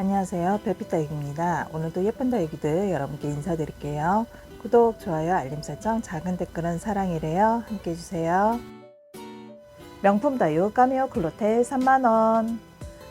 안녕하세요. 별빛다육입니다. 오늘도 예쁜 다육이들 여러분께 인사드릴게요. 구독, 좋아요, 알림 설정, 작은 댓글은 사랑이래요. 함께 해주세요. 명품 다육 까미오 클로텔 3만원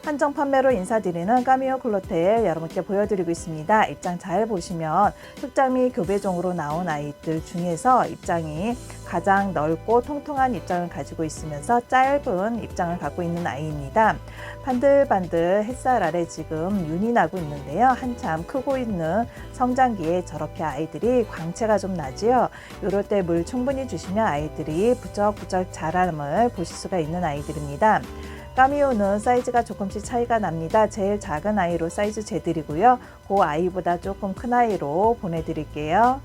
한정 판매로 인사드리는 까미오 클로텔 여러분께 보여드리고 있습니다. 입장 잘 보시면 흑장미 교배종으로 나온 아이들 중에서 입장이 가장 넓고 통통한 입장을 가지고 있으면서 짧은 입장을 갖고 있는 아이입니다. 반들반들 햇살 아래 지금 윤이 나고 있는데요. 한참 크고 있는 성장기에 저렇게 아이들이 광채가 좀 나지요. 이럴 때 물 충분히 주시면 아이들이 부쩍부쩍 자람을 보실 수가 있는 아이들입니다. 까미오는 사이즈가 조금씩 차이가 납니다. 제일 작은 아이로 사이즈 재드리고요. 그 아이보다 조금 큰 아이로 보내드릴게요.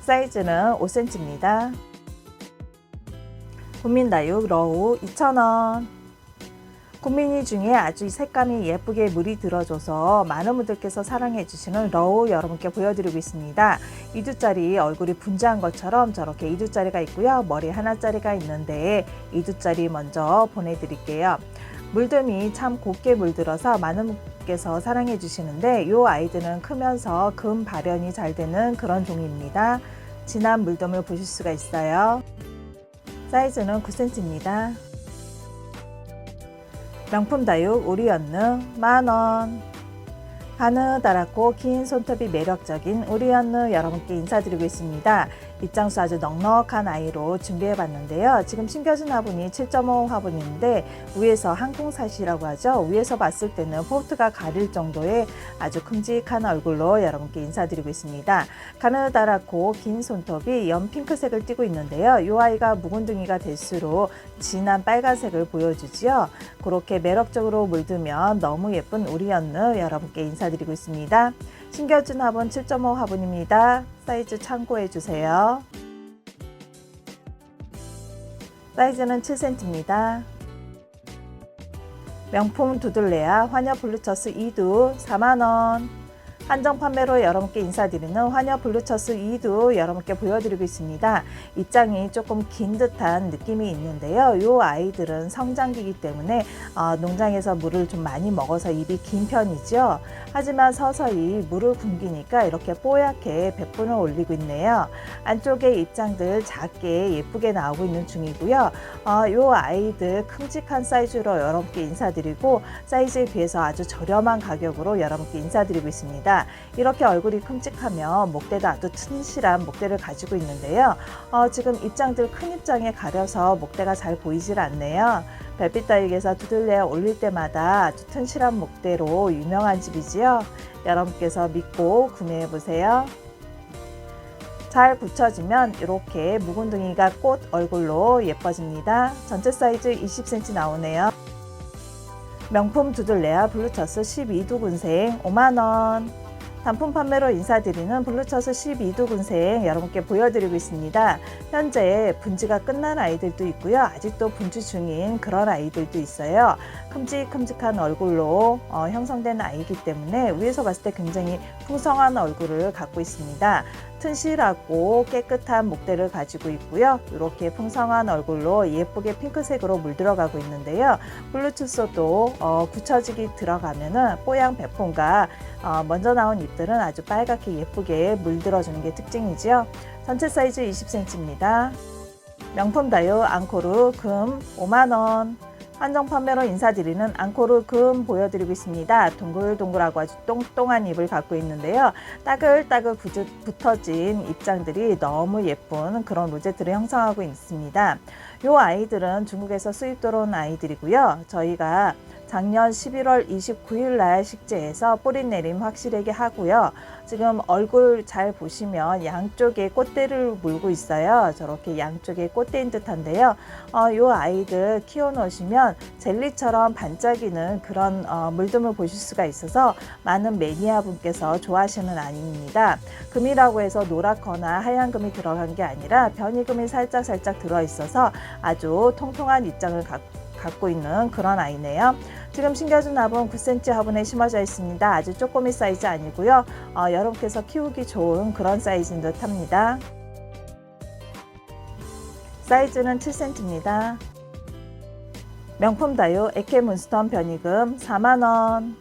사이즈는 5cm입니다. 국민다육 러우 2,000원. 국민이 중에 아주 색감이 예쁘게 물이 들어줘서 많은 분들께서 사랑해 주시는 러우 여러분께 보여드리고 있습니다. 2두짜리 얼굴이 분주한 것처럼 저렇게 2두짜리가 있고요. 머리 하나짜리가 있는데 2두짜리 먼저 보내드릴게요. 물듬이 참 곱게 물들어서 많은 분께서 사랑해 주시는데 이 아이들은 크면서 금 발현이 잘 되는 그런 종입니다. 진한 물듬을 보실 수가 있어요. 사이즈는 9cm입니다. 명품 다육 우리 연느 만원 가느다랗고 긴 손톱이 매력적인 우리 연느 여러분께 인사드리고 있습니다. 입장수 아주 넉넉한 아이로 준비해 봤는데요. 지금 신겨준 화분이 7.5 화분인데 위에서 항공사시라고 하죠. 위에서 봤을 때는 포트가 가릴 정도의 아주 큼직한 얼굴로 여러분께 인사드리고 있습니다. 가느다랗고 긴 손톱이 연 핑크색을 띠고 있는데요. 이 아이가 묵은둥이가 될수록 진한 빨간색을 보여주지요. 그렇게 매력적으로 물들면 너무 예쁜 우리 연느 여러분께 인사드리고 있습니다. 신겨준 화분 7.5 화분입니다. 사이즈 참고해 주세요. 사이즈는 7cm입니다. 명품 두들레아 화녀 블루처스 2두 4만원 한정 판매로 여러분께 인사드리는 화녀 블루처스 2두 여러분께 보여드리고 있습니다. 입장이 조금 긴 듯한 느낌이 있는데요. 이 아이들은 성장기이기 때문에 어, 농장에서 물을 좀 많이 먹어서 입이 긴 편이죠. 하지만 서서히 물을 굶기니까 이렇게 뽀얗게 백분을 올리고 있네요. 안쪽에 입장들 작게 예쁘게 나오고 있는 중이고요. 어, 이 아이들 큼직한 사이즈로 여러분께 인사드리고 사이즈에 비해서 아주 저렴한 가격으로 여러분께 인사드리고 있습니다. 이렇게 얼굴이 큼직하면 목대도 아주 튼실한 목대를 가지고 있는데요. 어, 지금 입장들 큰 입장에 가려서 목대가 잘 보이질 않네요. 별빛 다육에서 두들려 올릴 때마다 아주 튼실한 목대로 유명한 집이지요. 여러분께서 믿고 구매해 보세요. 잘 붙여지면 이렇게 묵은둥이가 꽃 얼굴로 예뻐집니다. 전체 사이즈 20cm 나오네요. 명품 두들레아 블루처스 12두 군생 5만원 단품 판매로 인사드리는 블루처스 12두 군생 여러분께 보여드리고 있습니다. 현재 분지가 끝난 아이들도 있고요. 아직도 분지 중인 그런 아이들도 있어요. 큼직큼직한 얼굴로 어, 형성된 아이이기 때문에 위에서 봤을 때 굉장히 풍성한 얼굴을 갖고 있습니다. 튼실하고 깨끗한 목대를 가지고 있고요. 이렇게 풍성한 얼굴로 예쁘게 핑크색으로 물들어가고 있는데요. 블루투스도 어, 굳혀지기 들어가면은 뽀양 배품과 어, 먼저 나온 잎들은 아주 빨갛게 예쁘게 물들어주는 게 특징이지요. 전체 사이즈 20cm입니다. 명품 다유 앙코르 금 5만원 한정 판매로 인사드리는 앙코르 금 보여드리고 있습니다. 동글동글하고 아주 똥똥한 잎을 갖고 있는데요. 따글따글 붙어진 입장들이 너무 예쁜 그런 로제트를 형성하고 있습니다. 이 아이들은 중국에서 수입 들어온 아이들이고요. 저희가 작년 11월 29일 날 식재해서 뿌리 내림 확실하게 하고요. 지금 얼굴 잘 보시면 양쪽에 꽃대를 물고 있어요. 저렇게 양쪽에 꽃대인 듯한데요. 어, 이 아이들 키워놓으시면 젤리처럼 반짝이는 그런 어, 물듬을 보실 수가 있어서 많은 매니아 분께서 좋아하시는 아이입니다. 금이라고 해서 노랗거나 하얀 금이 들어간 게 아니라 변이금이 살짝 살짝 들어 있어서 아주 통통한 입장을 갖고 갖고 있는 그런 아이네요. 지금 신겨준 화분 9cm 화분에 심어져 있습니다. 아주 쪼꼬미 사이즈 아니고요. 어, 여러분께서 키우기 좋은 그런 사이즈인 듯 합니다. 사이즈는 7cm입니다. 명품 다유 에케 문스턴 변이금 4만원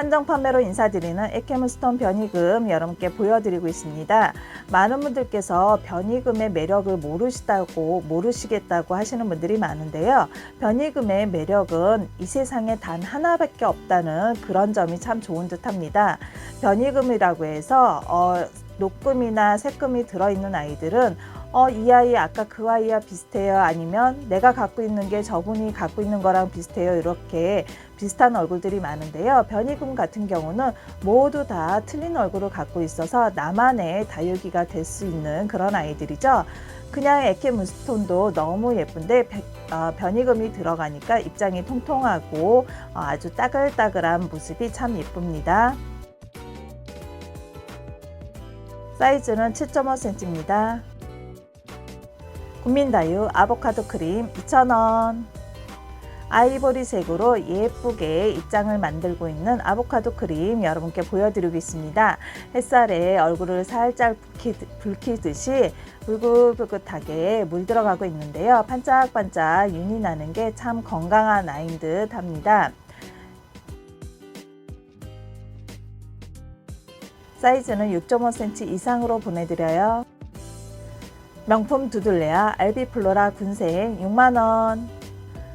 한정 판매로 인사드리는 에케문스톤 변희금 여러분께 보여드리고 있습니다. 많은 분들께서 변희금의 매력을 모르시다고 모르시겠다고 하시는 분들이 많은데요. 변희금의 매력은 이 세상에 단 하나밖에 없다는 그런 점이 참 좋은 듯합니다. 변희금이라고 해서 어, 녹금이나 새금이 들어있는 아이들은 어, 이 아이 아까 그 아이와 비슷해요. 아니면 내가 갖고 있는 게 저분이 갖고 있는 거랑 비슷해요. 이렇게 비슷한 얼굴들이 많은데요. 변희금 같은 경우는 모두 다 틀린 얼굴을 갖고 있어서 나만의 다육이가 될 수 있는 그런 아이들이죠. 그냥 에케 문스톤도 너무 예쁜데 배- 어, 변희금이 들어가니까 입장이 통통하고 어, 아주 따글따글한 모습이 참 예쁩니다. 사이즈는 7.5cm입니다. 국민다육 아보카도 크림 2,000원. 아이보리색으로 예쁘게 입장을 만들고 있는 아보카도 크림 여러분께 보여드리고 있습니다. 햇살에 얼굴을 살짝 붉히, 붉히듯이 불긋불긋하게 물 들어가고 있는데요. 반짝반짝 윤이 나는 게 참 건강한 아이인 듯 합니다. 사이즈는 6.5cm 이상으로 보내드려요. 명품 두들레아 알비플로라 군생 6만원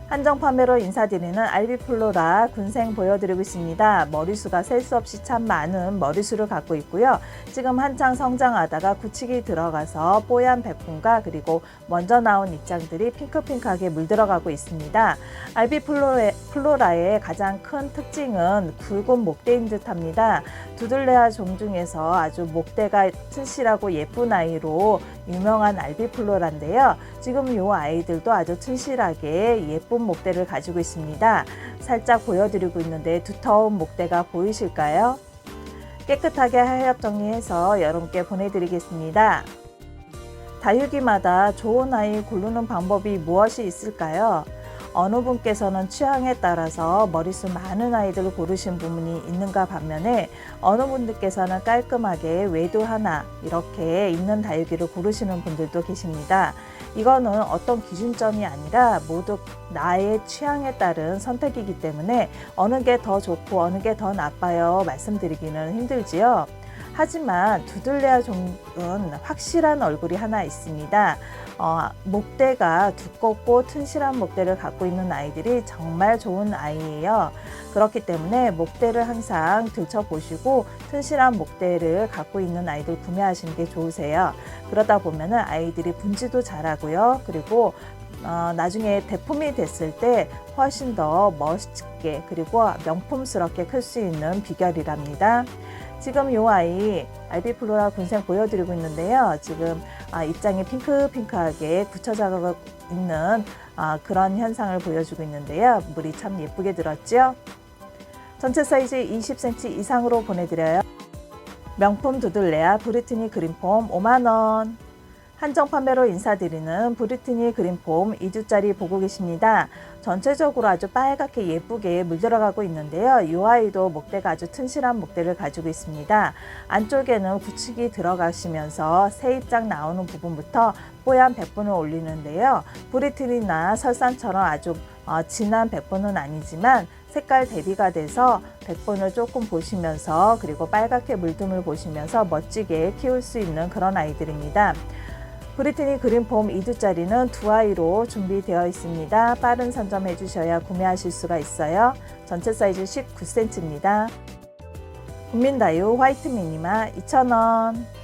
한정 판매로 인사드리는 알비플로라 군생 보여드리고 있습니다. 머리수가 셀 수 없이 참 많은 머리수를 갖고 있고요. 지금 한창 성장하다가 굳히기 들어가서 뽀얀 백분과 그리고 먼저 나온 입장들이 핑크핑크하게 물들어가고 있습니다. 알비플로라의 가장 큰 특징은 굵은 목대인 듯합니다. 두들레아 종 중에서 아주 목대가 튼실하고 예쁜 아이로 유명한 알비플로라인데요. 지금 이 아이들도 아주 튼실하게 예쁜 목대를 가지고 있습니다. 살짝 보여드리고 있는데 두터운 목대가 보이실까요? 깨끗하게 하엽 정리해서 여러분께 보내드리겠습니다. 다육이마다 좋은 아이 고르는 방법이 무엇이 있을까요? 어느 분께서는 취향에 따라서 머리숱 많은 아이들을 고르신 부분이 있는가 반면에 어느 분들께서는 깔끔하게 외도 하나 이렇게 있는 다육이를 고르시는 분들도 계십니다. 이거는 어떤 기준점이 아니라 모두 나의 취향에 따른 선택이기 때문에 어느 게 더 좋고 어느 게 더 나빠요 말씀드리기는 힘들지요. 하지만 두들레아 종은 확실한 얼굴이 하나 있습니다. 어, 목대가 두껍고 튼실한 목대를 갖고 있는 아이들이 정말 좋은 아이예요. 그렇기 때문에 목대를 항상 들춰보시고 튼실한 목대를 갖고 있는 아이들 구매하시는 게 좋으세요. 그러다 보면은 아이들이 분지도 잘하고요. 그리고 어, 나중에 대품이 됐을 때 훨씬 더 멋있게 그리고 명품스럽게 클 수 있는 비결이랍니다. 지금 이 아이 알비플로라 군생 보여드리고 있는데요. 지금 아, 입장이 핑크핑크하게 굳혀져가고 있는 아, 그런 현상을 보여주고 있는데요. 물이 참 예쁘게 들었죠. 전체 사이즈 20cm 이상으로 보내드려요. 명품 두들레아 브리트니 그린폼 5만원. 한정 판매로 인사드리는 브리트니 그린폼 2주짜리 보고 계십니다. 전체적으로 아주 빨갛게 예쁘게 물들어가고 있는데요. 이 아이도 목대가 아주 튼실한 목대를 가지고 있습니다. 안쪽에는 굳히기 들어가시면서 새 입장 나오는 부분부터 뽀얀 백분을 올리는데요. 브리트니나 설산처럼 아주 어, 진한 백분은 아니지만 색깔 대비가 돼서 백분을 조금 보시면서 그리고 빨갛게 물듦을 보시면서 멋지게 키울 수 있는 그런 아이들입니다. 브리트니 그린폼 2두짜리는 두 아이로 준비되어 있습니다. 빠른 선점해 주셔야 구매하실 수가 있어요. 전체 사이즈 19cm입니다. 국민다유 화이트 미니마 2,000원.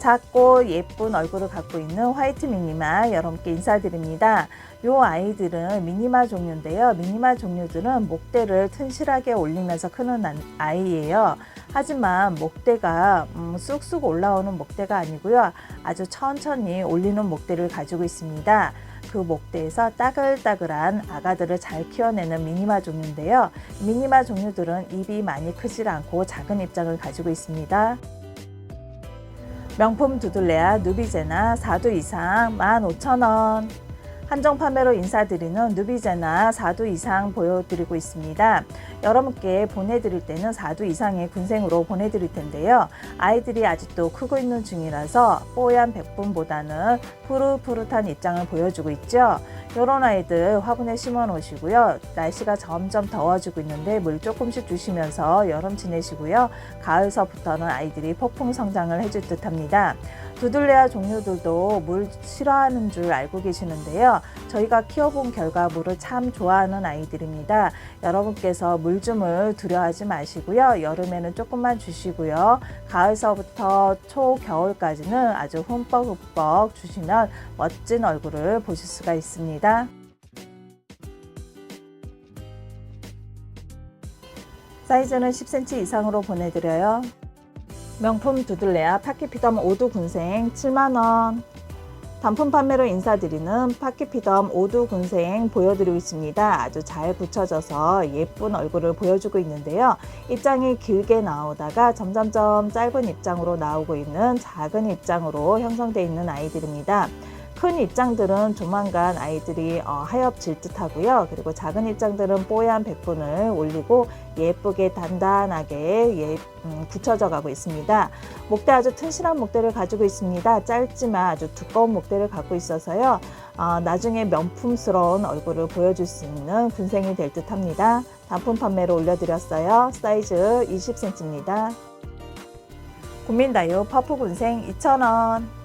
작고 예쁜 얼굴을 갖고 있는 화이트 미니마 여러분께 인사드립니다. 이 아이들은 미니마 종류인데요. 미니마 종류들은 목대를 튼실하게 올리면서 크는 아이예요. 하지만 목대가 음, 쑥쑥 올라오는 목대가 아니고요. 아주 천천히 올리는 목대를 가지고 있습니다. 그 목대에서 따글따글한 아가들을 잘 키워내는 미니마 종류인데요. 미니마 종류들은 입이 많이 크질 않고 작은 입장을 가지고 있습니다. 명품 두들레아 누비제나 4두 이상 15,000원. 한정 판매로 인사드리는 누비제나 4두 이상 보여드리고 있습니다. 여러분께 보내드릴 때는 4두 이상의 군생으로 보내드릴 텐데요. 아이들이 아직도 크고 있는 중이라서 뽀얀 백분보다는 푸릇푸릇한 입장을 보여주고 있죠. 이런 아이들 화분에 심어 놓으시고요. 날씨가 점점 더워지고 있는데 물 조금씩 주시면서 여름 지내시고요. 가을서부터는 아이들이 폭풍 성장을 해줄 듯 합니다. 두들레아 종류들도 물 싫어하는 줄 알고 계시는데요. 저희가 키워본 결과 물을 참 좋아하는 아이들입니다. 여러분께서 물줌을 두려워하지 마시고요. 여름에는 조금만 주시고요. 가을서부터 초 겨울까지는 아주 흠뻑흠뻑 주시면 멋진 얼굴을 보실 수가 있습니다. 사이즈는 10cm 이상으로 보내드려요. 명품 두들레아 파키피덤 5두 군생 7만원 단품 판매로 인사드리는 파키피덤 5두 군생 보여드리고 있습니다. 아주 잘 붙여져서 예쁜 얼굴을 보여주고 있는데요. 입장이 길게 나오다가 점점점 짧은 입장으로 나오고 있는 작은 입장으로 형성되어 있는 아이들입니다. 큰 입장들은 조만간 아이들이 어, 하엽질 듯 하고요. 그리고 작은 입장들은 뽀얀 백분을 올리고 예쁘게 단단하게 예, 음, 굳혀져 가고 있습니다. 목대 아주 튼실한 목대를 가지고 있습니다. 짧지만 아주 두꺼운 목대를 갖고 있어서요. 어, 나중에 명품스러운 얼굴을 보여줄 수 있는 군생이 될 듯 합니다. 단품 판매로 올려드렸어요. 사이즈 20cm입니다. 국민다육 퍼프 군생 2,000원.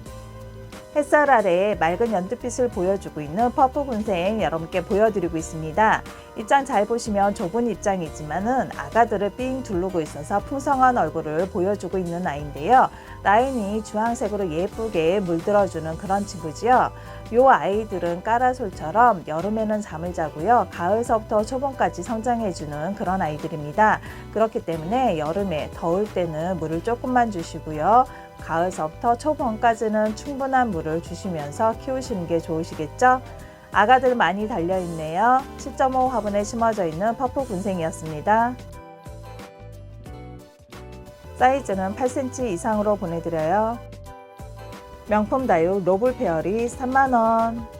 햇살 아래에 맑은 연두빛을 보여주고 있는 퍼프 군생 여러분께 보여드리고 있습니다. 입장 잘 보시면 좁은 입장이지만은 아가들을 삥 둘르고 있어서 풍성한 얼굴을 보여주고 있는 아이인데요. 라인이 주황색으로 예쁘게 물들어주는 그런 친구지요. 이 아이들은 까라솔처럼 여름에는 잠을 자고요. 가을서부터 초봄까지 성장해주는 그런 아이들입니다. 그렇기 때문에 여름에 더울 때는 물을 조금만 주시고요. 가을서부터 초봄까지는 충분한 물을 주시면서 키우시는 게 좋으시겠죠? 아가들 많이 달려있네요. 7.5 화분에 심어져 있는 퍼프 군생이었습니다. 사이즈는 8cm 이상으로 보내드려요. 명품 다육 노블 페어리 3만원.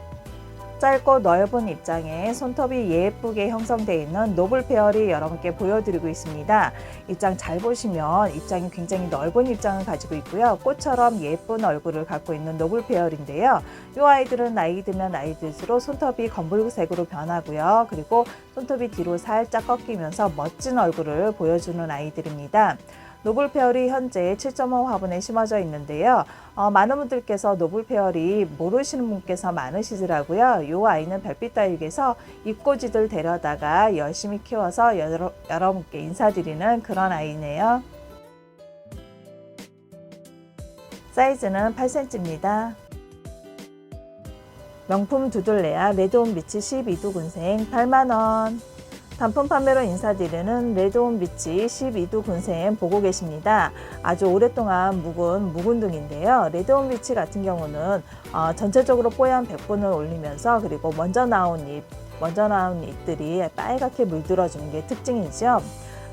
짧고 넓은 입장에 손톱이 예쁘게 형성되어 있는 노블 페어리 여러분께 보여드리고 있습니다. 입장 잘 보시면 입장이 굉장히 넓은 입장을 가지고 있고요. 꽃처럼 예쁜 얼굴을 갖고 있는 노블 페어리인데요. 이 아이들은 나이 들면 나이 들수록 손톱이 검붉색으로 변하고요. 그리고 손톱이 뒤로 살짝 꺾이면서 멋진 얼굴을 보여주는 아이들입니다. 노블 페어리 현재 7.5 화분에 심어져 있는데요. 어, 많은 분들께서 노블 페어리 모르시는 분께서 많으시더라고요. 이 아이는 별빛 다육에서 입꼬지들 데려다가 열심히 키워서 여러, 여러분께 인사드리는 그런 아이네요. 사이즈는 8cm입니다. 명품 두들레아 레드온 비치 12두 군생 8만원. 단품 판매로 인사드리는 레드온 비치 12두 군생 보고 계십니다. 아주 오랫동안 묵은 묵은둥인데요. 레드온 비치 같은 경우는 어, 전체적으로 뽀얀 백분을 올리면서 그리고 먼저 나온 잎, 먼저 나온 잎들이 빨갛게 물들어주는 게 특징이죠.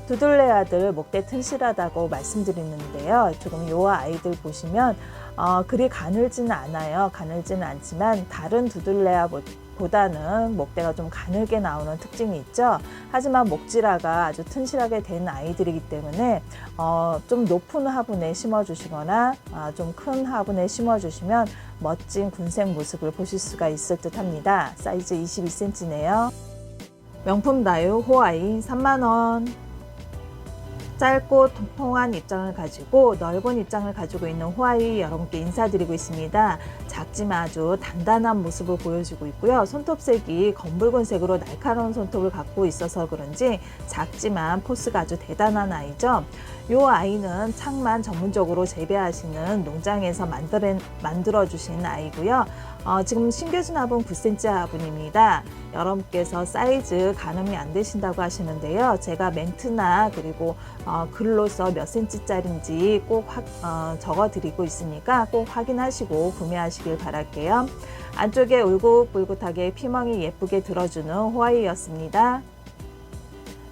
두들레아들 목대 튼실하다고 말씀드리는데요. 조금 요 아이들 보시면 어, 그리 가늘지는 않아요. 가늘지는 않지만 다른 두들레아 보다는 목대가 좀 가늘게 나오는 특징이 있죠. 하지만 목지라가 아주 튼실하게 된 아이들이기 때문에 어, 좀 높은 화분에 심어주시거나 어, 좀큰 화분에 심어주시면 멋진 군생 모습을 보실 수가 있을 듯 합니다. 사이즈 22cm네요. 명품 다육 호아이 3만원. 짧고 통통한 입장을 가지고 넓은 입장을 가지고 있는 호아이 여러분께 인사드리고 있습니다. 작지만 아주 단단한 모습을 보여주고 있고요. 손톱색이 검붉은 색으로 날카로운 손톱을 갖고 있어서 그런지 작지만 포스가 아주 대단한 아이죠. 이 아이는 창만 전문적으로 재배하시는 농장에서 만들어, 만들어주신 아이고요. 어, 지금 신겨진 화분 9cm 화분입니다. 여러분께서 사이즈 가늠이 안 되신다고 하시는데요. 제가 멘트나 그리고 어, 글로써 몇 cm짜리인지 꼭 화, 어, 적어드리고 있으니까 꼭 확인하시고 구매하시길 바랄게요. 안쪽에 울긋불긋하게 피멍이 예쁘게 들어주는 호아이였습니다.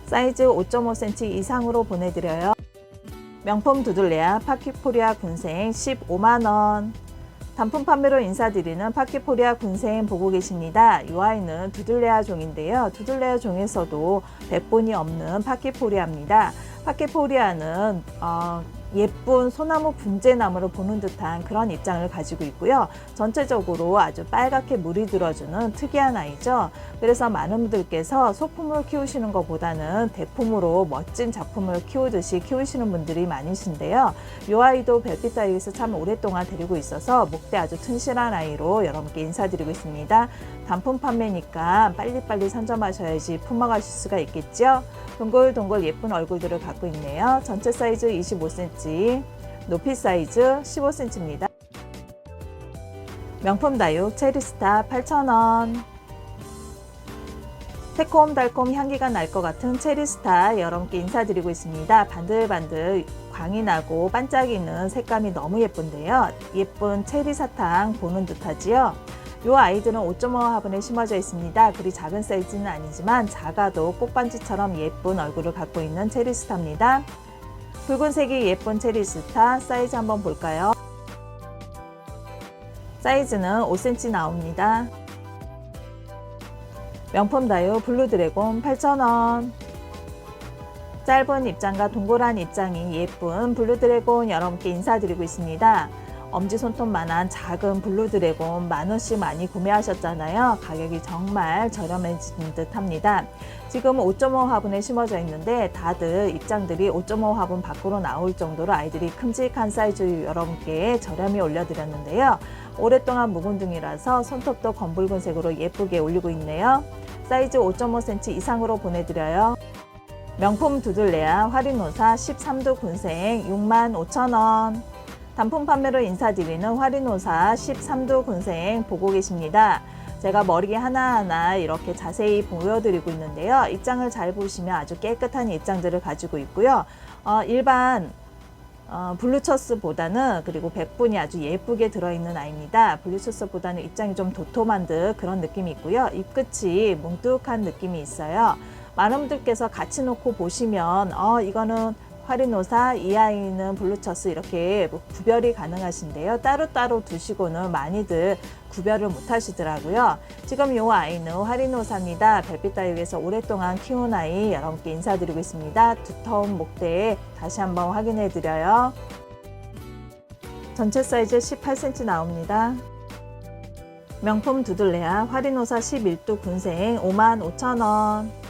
사이즈 5.5cm 이상으로 보내드려요. 명품 두들레아 파키포리아 군생 15만원. 단품 판매로 인사드리는 파키포리아 군생 보고 계십니다. 이 아이는 두들레아 종인데요. 두들레아 종에서도 백본이 없는 파키포리아입니다. 파키포리아는 어, 예쁜 소나무 분재나무를 보는 듯한 그런 입장을 가지고 있고요. 전체적으로 아주 빨갛게 물이 들어주는 특이한 아이죠. 그래서 많은 분들께서 소품을 키우시는 것보다는 대품으로 멋진 작품을 키우듯이 키우시는 분들이 많으신데요. 이 아이도 별빛 다육에서 참 오랫동안 데리고 있어서 목대 아주 튼실한 아이로 여러분께 인사드리고 있습니다. 단품 판매니까 빨리빨리 선점하셔야지 품어가실 수가 있겠죠. 동글동글 예쁜 얼굴들을 갖고 있네요. 전체 사이즈 25cm, 높이 사이즈 15cm입니다. 명품 다육 체리스타 8,000원. 새콤달콤 향기가 날 것 같은 체리스타 여러분께 인사드리고 있습니다. 반들반들 광이 나고 반짝이는 색감이 너무 예쁜데요. 예쁜 체리 사탕 보는 듯하지요. 이 아이들은 5.5 화분에 심어져 있습니다. 그리 작은 사이즈는 아니지만 작아도 꽃반지처럼 예쁜 얼굴을 갖고 있는 체리스타입니다. 붉은색이 예쁜 체리스타 사이즈 한번 볼까요? 사이즈는 5cm 나옵니다. 명품 다유 블루 드래곤 8,000원. 짧은 입장과 동그란 입장이 예쁜 블루 드래곤 여러분께 인사드리고 있습니다. 엄지 손톱만한 작은 블루 드래곤 만 원씩 많이 구매하셨잖아요. 가격이 정말 저렴해진 듯 합니다. 지금 5.5 화분에 심어져 있는데 다들 입장들이 5.5 화분 밖으로 나올 정도로 아이들이 큼직한 사이즈 여러분께 저렴히 올려드렸는데요. 오랫동안 묵은 등이라서 손톱도 검붉은 색으로 예쁘게 올리고 있네요. 사이즈 5.5cm 이상으로 보내드려요. 명품 두들레아 화리노사 13도 군생 65,000원. 단품 판매로 인사드리는 화리노사 13도 군생 보고 계십니다. 제가 머리 하나하나 이렇게 자세히 보여드리고 있는데요. 입장을 잘 보시면 아주 깨끗한 입장들을 가지고 있고요. 어, 일반 어, 블루처스보다는 그리고 백분이 아주 예쁘게 들어있는 아이입니다. 블루처스보다는 입장이 좀 도톰한 듯 그런 느낌이 있고요. 입끝이 뭉툭한 느낌이 있어요. 많은 분들께서 같이 놓고 보시면 어, 이거는 화리노사, 이 아이는 블루처스 이렇게 뭐 구별이 가능하신데요. 따로따로 두시고는 많이들 구별을 못 하시더라고요. 지금 이 아이는 화리노사입니다. 별빛 다육에서 오랫동안 키운 아이 여러분께 인사드리고 있습니다. 두터운 목대에 다시 한번 확인해 드려요. 전체 사이즈 18cm 나옵니다. 명품 두들레아 화리노사 11도 군생 55,000원.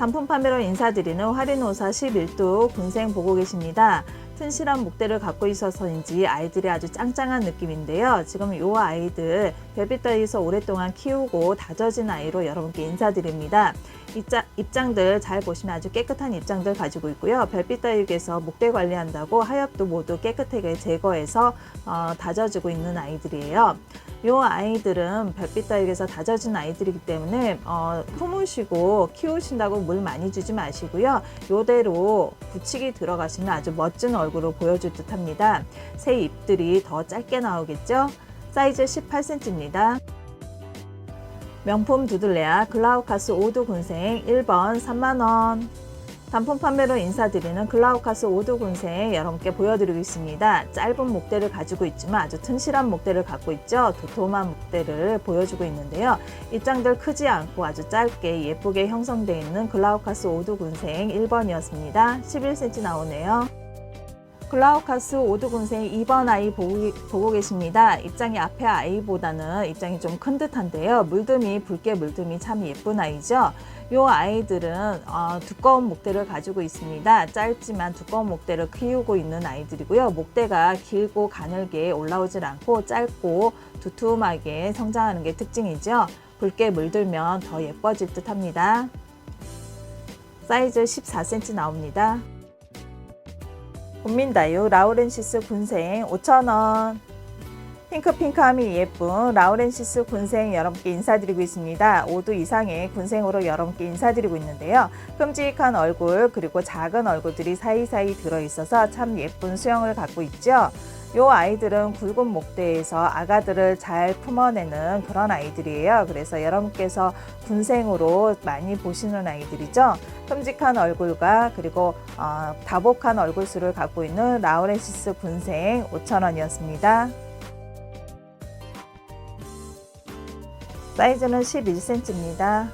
단품 판매로 인사드리는 화리노사 11도 군생 보고 계십니다. 튼실한 목대를 갖고 있어서인지 아이들이 아주 짱짱한 느낌인데요. 지금 이 아이들 별빛다이에서 오랫동안 키우고 다져진 아이로 여러분께 인사드립니다. 입장, 입장들 잘 보시면 아주 깨끗한 입장들 가지고 있고요. 별빛 다육에서 목대 관리한다고 하엽도 모두 깨끗하게 제거해서 어, 다져주고 있는 아이들이에요. 이 아이들은 별빛 다육에서 다져진 아이들이기 때문에 어, 품으시고 키우신다고 물 많이 주지 마시고요. 이대로 붙이기 들어가시면 아주 멋진 얼굴을 보여줄 듯합니다. 새 잎들이 더 짧게 나오겠죠? 사이즈 18cm입니다. 명품 두들레아 글라우카스 5도 군생 1번 3만원 단품 판매로 인사드리는 글라우카스 5도 군생 여러분께 보여드리고 있습니다. 짧은 목대를 가지고 있지만 아주 튼실한 목대를 갖고 있죠. 도톰한 목대를 보여주고 있는데요. 입장들 크지 않고 아주 짧게 예쁘게 형성되어 있는 글라우카스 5도 군생 1번이었습니다. 11cm 나오네요. 글라우카스 오두군생 2번 아이 보고, 보고 계십니다. 입장이 앞에 아이보다는 입장이 좀 큰 듯한데요. 물듬이 붉게 물듬이 참 예쁜 아이죠. 이 아이들은 어, 두꺼운 목대를 가지고 있습니다. 짧지만 두꺼운 목대를 키우고 있는 아이들이고요. 목대가 길고 가늘게 올라오질 않고 짧고 두툼하게 성장하는 게 특징이죠. 붉게 물들면 더 예뻐질 듯 합니다. 사이즈 14cm 나옵니다. 국민다육 라우렌시스 군생 5,000원. 핑크핑크함이 예쁜 라우렌시스 군생 여러분께 인사드리고 있습니다. 5도 이상의 군생으로 여러분께 인사드리고 있는데요. 끔찍한 얼굴 그리고 작은 얼굴들이 사이사이 들어있어서 참 예쁜 수영을 갖고 있죠. 이 아이들은 굵은 목대에서 아가들을 잘 품어내는 그런 아이들이에요. 그래서 여러분께서 군생으로 많이 보시는 아이들이죠. 끔찍한 얼굴과 그리고 어, 다복한 얼굴수를 갖고 있는 라우렌시스 군생 5,000원이었습니다. 사이즈는 11cm입니다.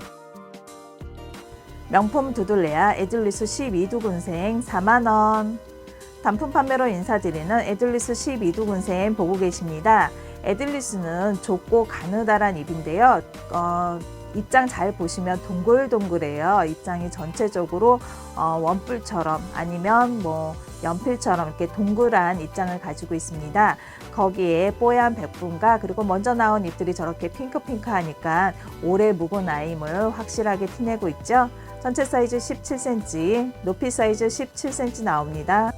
명품 두들레아 에즐리스 12두 군생 4만원. 단품 판매로 인사드리는 에들리스 12두 군생 보고 계십니다. 에들리스는 좁고 가느다란 잎인데요. 어, 입장 잘 보시면 동글동글해요. 입장이 전체적으로 어, 원뿔처럼 아니면 뭐 연필처럼 이렇게 동그란 입장을 가지고 있습니다. 거기에 뽀얀 백분과 그리고 먼저 나온 잎들이 저렇게 핑크핑크하니까 오래 묵은 아임을 확실하게 티내고 있죠. 전체 사이즈 17cm, 높이 사이즈 17cm 나옵니다.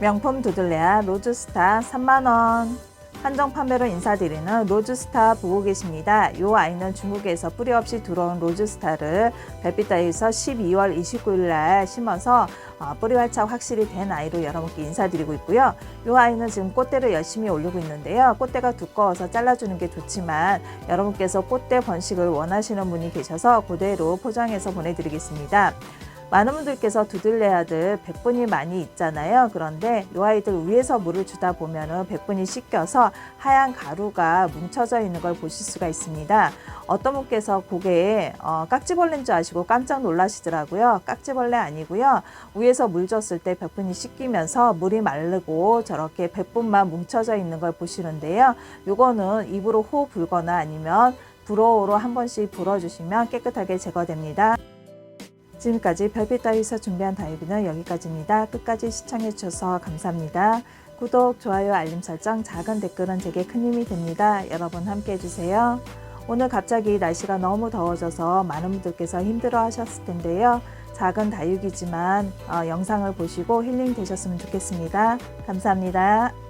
명품 두들레아 로즈스타 3만원. 한정 판매로 인사드리는 로즈스타 보고 계십니다. 이 아이는 중국에서 뿌리 없이 들어온 로즈스타를 별빛다에서 12월 29일 날 심어서 어, 뿌리 활착 확실히 된 아이로 여러분께 인사드리고 있고요. 이 아이는 지금 꽃대를 열심히 올리고 있는데요. 꽃대가 두꺼워서 잘라주는 게 좋지만 여러분께서 꽃대 번식을 원하시는 분이 계셔서 그대로 포장해서 보내드리겠습니다. 많은 분들께서 두들레 아들 백분이 많이 있잖아요. 그런데 이 아이들 위에서 물을 주다 보면은 백분이 씻겨서 하얀 가루가 뭉쳐져 있는 걸 보실 수가 있습니다. 어떤 분께서 고개에 어, 깍지벌레인 줄 아시고 깜짝 놀라시더라고요. 깍지벌레 아니고요. 위에서 물 줬을 때 백분이 씻기면서 물이 마르고 저렇게 백분만 뭉쳐져 있는 걸 보시는데요. 요거는 입으로 호흡 불거나 아니면 불어오로 한 번씩 불어주시면 깨끗하게 제거됩니다. 지금까지 별빛 따위에서 준비한 다이브는 여기까지입니다. 끝까지 시청해 주셔서 감사합니다. 구독, 좋아요, 알림 설정, 작은 댓글은 제게 큰 힘이 됩니다. 여러분 함께 해주세요. 오늘 갑자기 날씨가 너무 더워져서 많은 분들께서 힘들어 하셨을 텐데요. 작은 다육이지만 어, 영상을 보시고 힐링 되셨으면 좋겠습니다. 감사합니다.